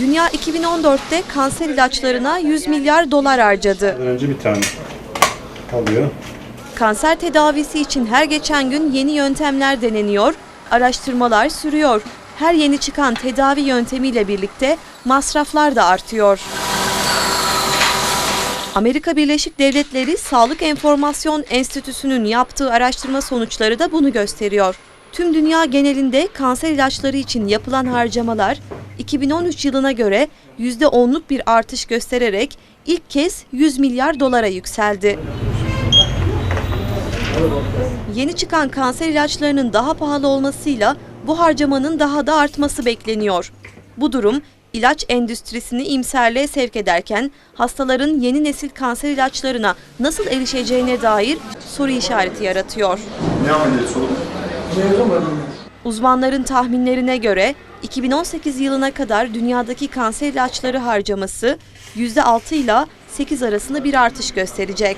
Dünya 2014'te kanser ilaçlarına 100 milyar dolar harcadı. Önce bir tane alıyor. Kanser tedavisi için her geçen gün yeni yöntemler deneniyor, araştırmalar sürüyor. Her yeni çıkan tedavi yöntemiyle birlikte masraflar da artıyor. Amerika Birleşik Devletleri Sağlık Enformasyon Enstitüsü'nün yaptığı araştırma sonuçları da bunu gösteriyor. Tüm dünya genelinde kanser ilaçları için yapılan harcamalar 2013 yılına göre %10'luk bir artış göstererek ilk kez 100 milyar dolara yükseldi. Yeni çıkan kanser ilaçlarının daha pahalı olmasıyla bu harcamanın daha da artması bekleniyor. Bu durum ilaç endüstrisini imserliğe sevk ederken hastaların yeni nesil kanser ilaçlarına nasıl erişeceğine dair soru işareti yaratıyor. Ne ameliyatı olur? Uzmanların tahminlerine göre 2018 yılına kadar dünyadaki kanser ilaçları harcaması %6 ile 8 arasında bir artış gösterecek.